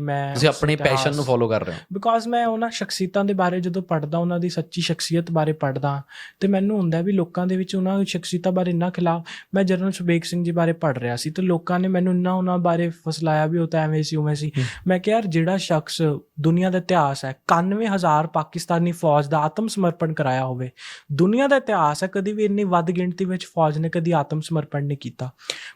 ਮੈਂ ਤੁਸੀਂ ਆਪਣੇ ਪੈਸ਼ਨ ਨੂੰ ਫੋਲੋ ਕਰ ਰਹੇ ਹੋ। ਬਿਕੋਜ਼ ਮੈਂ ਉਹਨਾਂ ਸ਼ਖਸੀਅਤਾਂ ਦੇ ਬਾਰੇ ਜਦੋਂ ਪੜਦਾ ਉਹਨਾਂ ਦੀ ਸੱਚੀ ਸ਼ਖਸੀਅਤ ਬਾਰੇ ਪੜਦਾ ਤੇ ਮੈਨੂੰ ਹੁੰਦਾ ਵੀ ਲੋਕਾਂ ਦੇ ਵਿੱਚ ਉਹਨਾਂ ਸ਼ਖਸੀਅਤਾਂ ਬਾਰੇ ਇੰਨਾ ਖਿਲਾਫ ਮੈਂ ਜਨਰਲ ਸੁਬੇਗ ਸਿੰਘ ਜੀ ਬਾਰੇ ਪੜ ਰਿਹਾ ਸੀ ਤੇ ਲੋਕਾਂ ਨੇ ਮੈਨੂੰ ਇੰਨਾ ਉਹਨਾਂ ਬਾਰੇ ਫਸਲਾਇਆ ਵੀ ਉਹ ਤਾਂ ਐਵੇਂ ਸੀ ਉਵੇਂ ਸੀ। ਮੈਂ ਕਿਹਾ ਯਾਰ ਜਿਹੜਾ ਸ਼ਖਸ ਦੁਨੀਆ ਦਾ ਇਤਿਹਾਸ ਹੈ 91000 ਪਾਕਿਸਤਾਨੀ ਫੌਜ ਦਾ ਆਤਮ ਸਮਰਪਣ ਕਰਾਇਆ ਹੋਵੇ ਦੁਨੀਆ ਦਾ ਇਤਿਹਾਸ ਹੈ ਕਦੀ ਵੀ ਇੰਨੀ ਵੱਧ ਗਿਣਤੀ ਵਿੱਚ ਫੌਜ ਨੇ ਕਦੀ ਆਤਮ ਸਮਰਪਣ ਨਹੀਂ ਕੀਤਾ।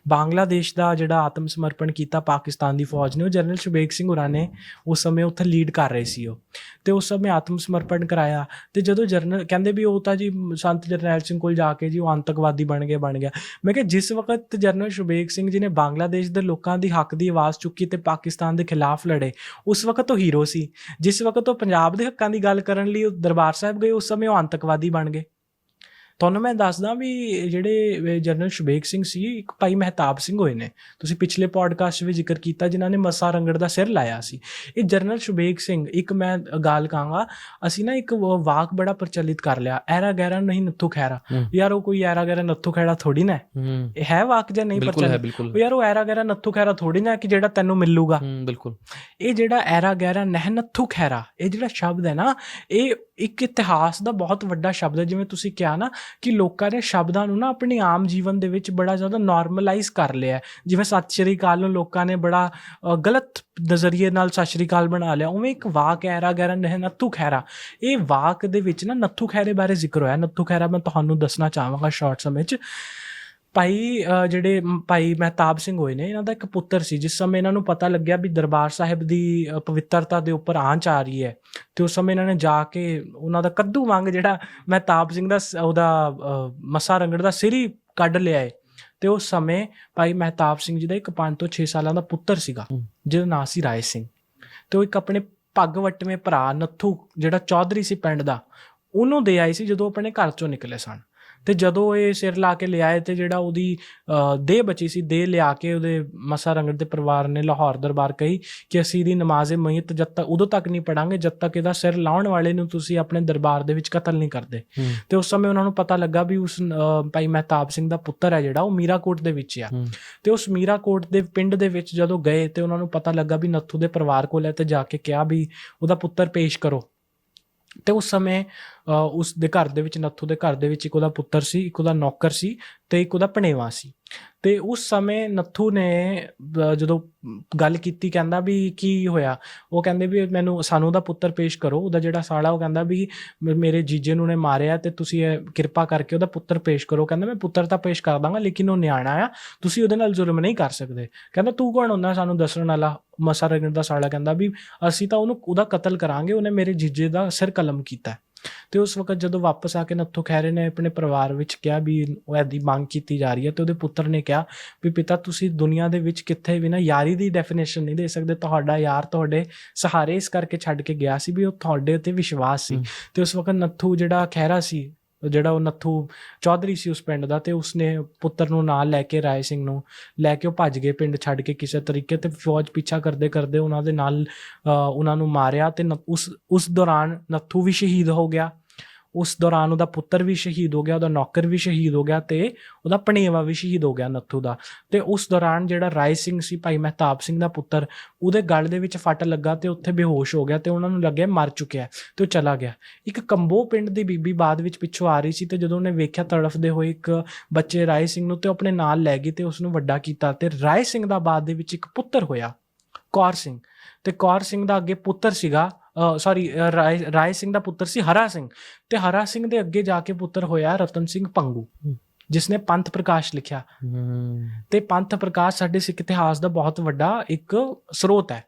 ਬੰਗਲਾਦੇਸ਼ ਦਾ ਜਿਹੜਾ ਆਤਮ ਸਮਰਪਣ ਕੀਤਾ ਪਾਕਿਸਤਾਨ ਦੀ ਫੌਜ ਨੇ ਉਹ ਜਨਰਲ ਸੁਬੇਗ ਸਿੰਘ ਹੋਰਾਂ ਨੇ ਉਸ ਸਮੇਂ ਉੱਥੇ ਲੀਡ ਕਰ ਰਹੇ ਸੀ ਉਹ। ਤੇ ਉਸ ਸਮੇਂ ਆਤਮ ਸਮਰਪਣ ਕਰਾਇਆ ਤੇ ਜਦੋਂ ਜਰਨਲ ਕਹਿੰਦੇ ਵੀ ਉਹ ਤਾਂ ਜੀ ਸੰਤ ਜਰਨੈਲ ਸਿੰਘ ਕੋਲ ਜਾ ਕੇ ਜੀ ਉਹ ਆਤੰਕਵਾਦੀ ਬਣ ਗਿਆ ਬਣ ਗਿਆ। ਮੈਂ ਕਿਹਾ ਜਿਸ ਵਕਤ ਜਰਨਲ ਸ਼ੁਬੇਗ ਸਿੰਘ ਜੀ ਨੇ ਬੰਗਲਾਦੇਸ਼ ਦੇ ਲੋਕਾਂ ਦੀ ਹੱਕ ਦੀ ਆਵਾਜ਼ ਚੁੱਕੀ ਤੇ ਪਾਕਿਸਤਾਨ ਦੇ ਖਿਲਾਫ ਲੜੇ, ਉਸ ਵਕਤ ਉਹ ਹੀਰੋ ਸੀ। ਜਿਸ ਵਕਤ ਉਹ ਪੰਜਾਬ ਦੇ ਹੱਕਾਂ ਦੀ ਗੱਲ ਕਰਨ ਲਈ ਉਹ ਦਰਬਾਰ ਸਾਹਿਬ ਗਏ, ਉਸ ਸਮੇਂ ਉਹ ਆਤੰਕਵਾਦੀ ਬਣ ਗਏ। ਤੁਹਾਨੂੰ ਮੈਂ ਦੱਸਦਾ ਵੀ ਜਿਹੜੇ ਜਰਨਲ ਸ਼ੁਬੇਗ ਸਿੰਘ ਸੀ ਇੱਕ ਭਾਈ ਮਹਿਤਾਬ ਸਿੰਘ ਹੋਏ ਨੇ। ਤੁਸੀਂ ਪਿਛਲੇ ਪੋਡਕਾਸਟ ਵਿੱਚ ਜ਼ਿਕਰ ਕੀਤਾ ਜਿਨ੍ਹਾਂ ਨੇ ਮੱਸਾ ਰੰਗੜ ਦਾ ਸਿਰ ਲਾਇਆ ਸੀ। ਇਹ ਜਰਨਲ ਸ਼ੁਬੇਗ ਸਿੰਘ ਇੱਕ ਮੈਂ ਗੱਲ ਕਹਾਂਗਾ ਅਸੀਂ ਨਾ ਇੱਕ ਵਾਕ ਬੜਾ ਪ੍ਰਚਲਿਤ ਕਰ ਲਿਆ ਐਰਾ ਗੈਰਾ ਨਹੀਂ ਨੱਥੂ ਖੈਰਾ। ਯਾਰ ਉਹ ਕੋਈ ਐਰਾ ਗੈਰਾ ਨੱਥੂ ਖੈਰਾ ਥੋੜੀ ਨਾ ਇਹ ਹੈ ਵਾਕ ਜਾਂ ਨਹੀਂ ਪ੍ਰਚਲਿਤ? ਯਾਰ ਉਹ ਐਰਾ ਗੈਰਾ ਨੱਥੂ ਖੈਰਾ ਥੋੜੀ ਨਾ ਕਿ ਜਿਹੜਾ ਤੈਨੂੰ ਮਿਲੂਗਾ। ਬਿਲਕੁਲ। ਇਹ ਜਿਹੜਾ ਐਰਾ ਗੈਰਾ ਨਹਿ ਨੱਥੂ ਖੈਰਾ ਇਹ ਜਿਹੜਾ ਸ਼ਬਦ ਹੈ ਨਾ ਇਹ ਇੱਕ ਇਤਿਹਾਸ ਦਾ ਬਹੁਤ ਵੱਡਾ ਸ਼ਬਦ ਹੈ। ਜਿਵੇਂ ਤੁਸੀਂ ਕਿਹਾ ਨਾ ਕਿ ਲੋਕਾਂ ਨੇ ਸ਼ਬਦਾਂ ਨੂੰ ਨਾ ਆਪਣੇ ਆਮ ਜੀਵਨ ਦੇ ਵਿੱਚ ਬੜਾ ਜ਼ਿਆਦਾ ਨਾਰਮਲਾਈਜ਼ ਕਰ ਲਿਆ ਜਿਵੇਂ ਸਤਿ ਸ਼੍ਰੀ ਅਕਾਲ ਨੂੰ ਲੋਕਾਂ ਨੇ ਬੜਾ ਗਲਤ ਨਜ਼ਰੀਏ ਨਾਲ ਸਤਿ ਸ਼੍ਰੀ ਅਕਾਲ ਬਣਾ ਲਿਆ। ਉਵੇਂ ਇੱਕ ਵਾਕ ਹੈ ਐਰਾ ਗੈਰਾ ਨਹਿ ਨੱਥੂ ਖੈਰਾ ਇਹ ਵਾਕ ਦੇ ਵਿੱਚ ਨਾ ਨੱਥੂ ਖੈਰੇ ਬਾਰੇ ਜ਼ਿਕਰ ਹੋਇਆ। ਨੱਥੂ ਖੈਰਾ ਮੈਂ ਤੁਹਾਨੂੰ ਦੱਸਣਾ ਚਾਹਾਂਗਾ ਸ਼ਾਰਟ ਸਮੇਂ 'ਚ। ਭਾਈ ਜਿਹੜੇ ਭਾਈ ਮਹਿਤਾਬ ਸਿੰਘ ਹੋਏ ਨੇ ਇਹਨਾਂ ਦਾ ਇੱਕ ਪੁੱਤਰ ਸੀ ਜਿਸ ਸਮੇਂ ਇਹਨਾਂ ਨੂੰ ਪਤਾ ਲੱਗਿਆ ਵੀ ਦਰਬਾਰ ਸਾਹਿਬ ਦੀ ਪਵਿੱਤਰਤਾ ਦੇ ਉੱਪਰ ਆਂਚ ਆ ਰਹੀ ਹੈ। ਤੇ ਉਸ ਸਮੇਂ ਇਹਨਾਂ ਨੇ ਜਾ ਕੇ ਉਹਨਾਂ ਦਾ ਕੱਦੂ ਵਾਂਗ ਜਿਹੜਾ ਮਹਿਤਾਬ ਸਿੰਘ ਦਾ ਉਹਦਾ ਮੱਸਾ ਰੰਗੜ ਦਾ ਸਿਰ ਹੀ ਕੱਢ ਲਿਆ ਹੈ ਤੇ ਉਸ ਸਮੇਂ ਭਾਈ ਮਹਿਤਾਬ ਸਿੰਘ ਜੀ ਦਾ ਇੱਕ 5 ਤੋਂ 6 ਸਾਲਾਂ ਦਾ ਪੁੱਤਰ ਸੀਗਾ। ਜਿਹਦਾ ਨਾਂ ਸੀ ਰਾਏ ਸਿੰਘ। ਤੇ ਉਹ ਇੱਕ ਆਪਣੇ ਪੱਗ ਵਟਵੇਂ ਭਰਾ ਨੱਥੂ ਜਿਹੜਾ ਚੌਧਰੀ ਸੀ ਪਿੰਡ ਦਾ ਉਹਨੂੰ ਦੇ ਆਈ ਸੀ ਜਦੋਂ ਆਪਣੇ ਘਰ ਚੋਂ ਨਿਕਲੇ ਸਨ। ਤੇ ਜਦੋਂ ਇਹ ਸਿਰ ਲਾ ਕੇ ਲਿਆਏ ਤੇ ਜਿਹੜਾ ਉਹਦੀ ਦੇਹ ਬਚੀ ਸੀ ਦੇਹ ਲਿਆ ਕੇ ਉਹਦੇ ਮਸਾ ਰੰਗੜ ਦੇ ਪਰਿਵਾਰ ਨੇ ਲਾਹੌਰ ਦਰਬਾਰ ਕਹੀ ਕਿ ਅਸੀਂ ਦੀ ਨਮਾਜ਼ੇ ਮਈਤ ਜਦ ਤੱਕ ਉਦੋਂ ਤੱਕ ਨਹੀਂ ਪੜਾਂਗੇ ਜਦ ਤੱਕ ਇਹਦਾ ਸਿਰ ਲਾਉਣ ਵਾਲੇ ਨੂੰ ਤੁਸੀਂ ਆਪਣੇ ਦਰਬਾਰ ਦੇ ਵਿੱਚ ਕਤਲ ਨਹੀਂ ਕਰਦੇ। ਤੇ ਉਸ ਸਮੇਂ ਉਹਨਾਂ ਨੂੰ ਪਤਾ ਲੱਗਾ ਵੀ ਉਸ ਭਾਈ ਮਹਿਤਾਬ ਸਿੰਘ ਦਾ ਪੁੱਤਰ ਹੈ ਜਿਹੜਾ ਉਹ ਮੀਰਾਕੋਟ ਦੇ ਵਿੱਚ ਆ। ਤੇ ਉਸ ਮੀਰਾਕੋਟ ਦੇ ਪਿੰਡ ਦੇ ਵਿੱਚ ਜਦੋਂ ਗਏ ਤੇ ਉਹਨਾਂ ਨੂੰ ਪਤਾ ਲੱਗਾ ਵੀ ਨੱਥੂ ਦੇ ਪਰਿਵਾਰ ਕੋਲ ਹੈ ਤੇ ਜਾ ਕੇ ਕਿਹਾ ਵੀ ਉਹਦਾ ਪੁੱਤਰ ਪੇਸ਼ ਕਰੋ। ਤੇ ਉਸ ਸਮੇਂ ਉਸ ਦੇ ਘਰ ਦੇ ਵਿੱਚ, ਨੱਥੂ ਦੇ ਘਰ ਦੇ ਵਿੱਚ ਇੱਕ ਉਹਦਾ ਪੁੱਤਰ ਸੀ, ਇੱਕ ਉਹਦਾ ਨੌਕਰ ਸੀ ਤੇ ਇੱਕ ਉਹਦਾ ਭਣੇਵਾ ਸੀ। ਤੇ ਉਸ ਸਮੇਂ ਨੱਥੂ ਨੇ ਜਦੋਂ ਗੱਲ ਕੀਤੀ ਕਹਿੰਦਾ ਵੀ ਕੀ ਹੋਇਆ, ਉਹ ਕਹਿੰਦੇ ਵੀ ਮੈਨੂੰ, ਸਾਨੂੰ ਉਹਦਾ ਪੁੱਤਰ ਪੇਸ਼ ਕਰੋ, ਉਹਦਾ ਜਿਹੜਾ ਸਾਲਾ, ਉਹ ਕਹਿੰਦਾ ਵੀ ਮੇਰੇ ਜੀਜੇ ਨੂੰ ਨੇ ਮਾਰਿਆ ਤੇ ਤੁਸੀਂ ਇਹ ਕਿਰਪਾ ਕਰਕੇ ਉਹਦਾ ਪੁੱਤਰ ਪੇਸ਼ ਕਰੋ। ਕਹਿੰਦਾ ਮੈਂ ਪੁੱਤਰ ਤਾਂ ਪੇਸ਼ ਕਰ ਦਾਂਗਾ, ਲੇਕਿਨ ਉਹ ਨਿਆਣਾ ਆ, ਤੁਸੀਂ ਉਹਦੇ ਨਾਲ ਜ਼ੁਲਮ ਨਹੀਂ ਕਰ ਸਕਦੇ। ਕਹਿੰਦਾ ਤੂੰ ਕੌਣ ਹੁੰਦਾ, ਸਾਨੂੰ ਦੱਸਣ ਵਾਲਾ? ਮਸਾ ਰਗਣ ਦਾ ਸਾਲਾ ਕਹਿੰਦਾ ਵੀ ਅਸੀਂ ਤਾਂ ਉਹਨੂੰ, ਉਹਦਾ ਕਤਲ ਕਰਾਂਗੇ, ਉਹਨੇ ਮੇਰੇ ਜੀਜੇ ਦਾ ਸਿਰ ਕਲਮ ਕੀਤਾ। ਤੇ ਉਸ ਵਕਤ ਜਦੋਂ ਵਾਪਸ ਆ ਕੇ ਨੱਥੂ ਖੈਰੇ ਨੇ ਆਪਣੇ ਪਰਿਵਾਰ ਵਿੱਚ ਕਿਹਾ ਵੀ ਉਹ ਐਦੀ ਮੰਗ ਕੀਤੀ ਜਾ ਰਹੀ ਹੈ ਤੇ ਉਹਦੇ ਪੁੱਤਰ ਨੇ ਕਿਹਾ ਵੀ ਪਿਤਾ ਤੁਸੀਂ ਦੁਨੀਆ ਦੇ ਵਿੱਚ ਕਿੱਥੇ ਵੀ ਨਾ ਯਾਰੀ ਦੀ ਡੈਫੀਨੇਸ਼ਨ ਨਹੀਂ ਦੇ ਸਕਦੇ ਤੁਹਾਡਾ ਯਾਰ ਤੁਹਾਡੇ ਸਹਾਰੇ ਇਸ ਕਰਕੇ ਛੱਡ ਕੇ ਗਿਆ ਸੀ ਵੀ ਉਹ ਤੁਹਾਡੇ ਉੱਤੇ ਵਿਸ਼ਵਾਸ ਸੀ। ਤੇ ਉਸ ਵਕਤ ਨੱਥੂ ਜਿਹੜਾ ਖੈਰਾ ਸੀ ਜਿਹੜਾ ਉਹ ਨੱਥੂ ਚੌਧਰੀ ਸੀ ਉਸ ਪਿੰਡ ਦਾ ਤੇ ਉਸਨੇ ਪੁੱਤਰ ਨੂੰ ਨਾਲ ਲੈ ਕੇ ਰਾਏ ਸਿੰਘ ਨੂੰ ਲੈ ਕੇ ਉਹ ਭੱਜ ਗਏ ਪਿੰਡ ਛੱਡ ਕੇ ਕਿਸੇ ਤਰੀਕੇ ਤੇ ਫੌਜ ਪਿੱਛਾ ਕਰਦੇ ਕਰਦੇ ਉਹਨਾਂ ਦੇ ਨਾਲ ਅ, ਉਹਨਾਂ ਨੂੰ ਮਾਰਿਆ ਤੇ ਨ- ਉਸ ਉਸ ਦੌਰਾਨ ਨੱਥੂ ਵੀ ਸ਼ਹੀਦ ਹੋ ਗਿਆ। ਉਸ ਦੌਰਾਨ ਉਹਦਾ ਪੁੱਤਰ ਵੀ ਸ਼ਹੀਦ ਹੋ ਗਿਆ, ਉਹਦਾ ਨੌਕਰ ਵੀ ਸ਼ਹੀਦ ਹੋ ਗਿਆ ਤੇ ਉਹਦਾ ਭਣੇਵਾ ਵੀ ਸ਼ਹੀਦ ਹੋ ਗਿਆ ਨੱਥੂ ਦਾ। ਤੇ ਉਸ ਦੌਰਾਨ ਜਿਹੜਾ ਰਾਏ ਸਿੰਘ ਸੀ, ਭਾਈ ਮਹਿਤਾਬ ਸਿੰਘ ਦਾ ਪੁੱਤਰ, ਉਹਦੇ ਗਲ ਦੇ ਵਿੱਚ ਫੱਟ ਲੱਗਾ ਤੇ ਉੱਥੇ ਬੇਹੋਸ਼ ਹੋ ਗਿਆ ਤੇ ਉਹਨਾਂ ਨੂੰ ਲੱਗਿਆ ਮਰ ਚੁੱਕਿਆ ਹੈ ਤੇ ਉਹ ਚਲਾ ਗਿਆ। ਇੱਕ ਕੰਬੋ ਪਿੰਡ ਦੀ ਬੀਬੀ ਬਾਅਦ ਵਿੱਚ ਪਿੱਛੋਂ ਆ ਰਹੀ ਸੀ ਤੇ ਜਦੋਂ ਉਹਨੇ ਵੇਖਿਆ ਤੜਫਦੇ ਹੋਏ ਇੱਕ ਬੱਚੇ ਰਾਏ ਸਿੰਘ ਨੂੰ ਤੇ ਉਹ ਆਪਣੇ ਨਾਲ ਲੈ ਗਈ ਤੇ ਉਸ ਨੂੰ ਵੱਡਾ ਕੀਤਾ ਤੇ ਰਾਏ ਸਿੰਘ ਦਾ ਬਾਅਦ ਦੇ ਵਿੱਚ ਇੱਕ ਪੁੱਤਰ ਹੋਇਆ, ਕੌਰ ਸਿੰਘ। ਤੇ ਕੌਰ ਸਿੰਘ ਦਾ ਅੱਗੇ ਪੁੱਤਰ ਸੀਗਾ ਸੌਰੀ ਰਾਏ ਸਿੰਘ ਦਾ ਪੁੱਤਰ ਸੀ ਹਰਾ ਸਿੰਘ ਤੇ ਹਰਾ ਸਿੰਘ ਦੇ ਅੱਗੇ ਜਾ ਕੇ ਪੁੱਤਰ ਹੋਇਆ ਰਤਨ ਸਿੰਘ ਪੰਗੂ ਹੂੰ। ਜਿਸਨੇ ਪੰਥ ਪ੍ਰਕਾਸ਼ ਲਿਖਿਆ। ਤੇ ਪੰਥ ਪ੍ਰਕਾਸ਼ ਸਾਡੇ ਸਿੱਖ ਇਤਿਹਾਸ ਦਾ ਬਹੁਤ ਵੱਡਾ ਇੱਕ ਸਰੋਤ ਹੈ।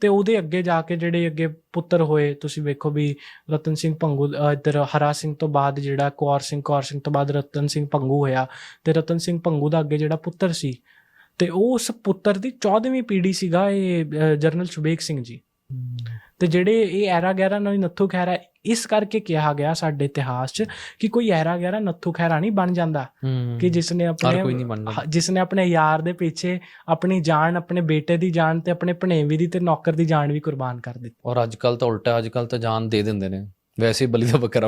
ਤੇ ਉਹਦੇ ਅੱਗੇ ਜਾ ਕੇ ਜਿਹੜੇ ਅੱਗੇ ਪੁੱਤਰ ਹੋਏ ਤੁਸੀਂ ਵੇਖੋ ਵੀ ਰਤਨ ਸਿੰਘ ਅ, ਇੱਧਰ ਹਰਾ ਸਿੰਘ ਤੋਂ ਬਾਅਦ ਜਿਹੜਾ ਕੌਰ ਸਿੰਘ ਕੌਰ ਸਿੰਘ ਤੋਂ ਬਾਅਦ ਰਤਨ ਸਿੰਘ ਭੰਗੂ ਹੋਇਆ। ਤੇ ਰਤਨ ਸਿੰਘ ਭੰਗੂ ਦਾ ਅੱਗੇ ਜਿਹੜਾ ਪੁੱਤਰ ਸੀ ਤੇ ਉਹ ਉਸ ਪੁੱਤਰ ਦੀ 14ਵੀਂ ਪੀੜ੍ਹੀ ਸੀਗਾ ਇਹ ਜਰਨਲ ਸ਼ੁਬੇਗ ਸਿੰਘ ਜੀ। ਤੇ ਜਿਹੜੇ ਇਹ ਐਰਾ ਗੈਰਾ ਨਾਲ ਨੱਥੂ ਖੈਰਾ ਇਸ ਕਰਕੇ ਕਿਹਾ ਗਿਆ ਸਾਡੇ ਇਤਿਹਾਸ 'ਚ ਕਿ ਕੋਈ ਐਰਾ ਗੈਰਾ ਨੱਥੂ ਖੈਰਾ ਨਹੀਂ ਬਣ ਜਾਂਦਾ। ਕਿ ਜਿਸ ਨੇ ਆਪਣੇ ਨਹੀਂ ਜਿਸ ਨੇ ਆਪਣੇ ਯਾਰ ਦੇ ਪਿੱਛੇ ਆਪਣੀ ਜਾਨ ਆਪਣੇ ਬੇਟੇ ਦੀ ਜਾਨ ਤੇ ਆਪਣੇ ਭਣੇਵੀ ਦੀ ਤੇ ਨੌਕਰ ਦੀ ਜਾਨ ਵੀ ਕੁਰਬਾਨ ਕਰ ਦਿੱਤੀ। ਔਰ ਅੱਜ ਕੱਲ ਤਾਂ ਉਲਟਾ ਅੱਜ ਕੱਲ ਤਾਂ ਜਾਨ ਦੇ ਦਿੰਦੇ ਨੇ। ਵੈਸੇ ਬਲੀ ਦਾ ਬੱਕਰਾ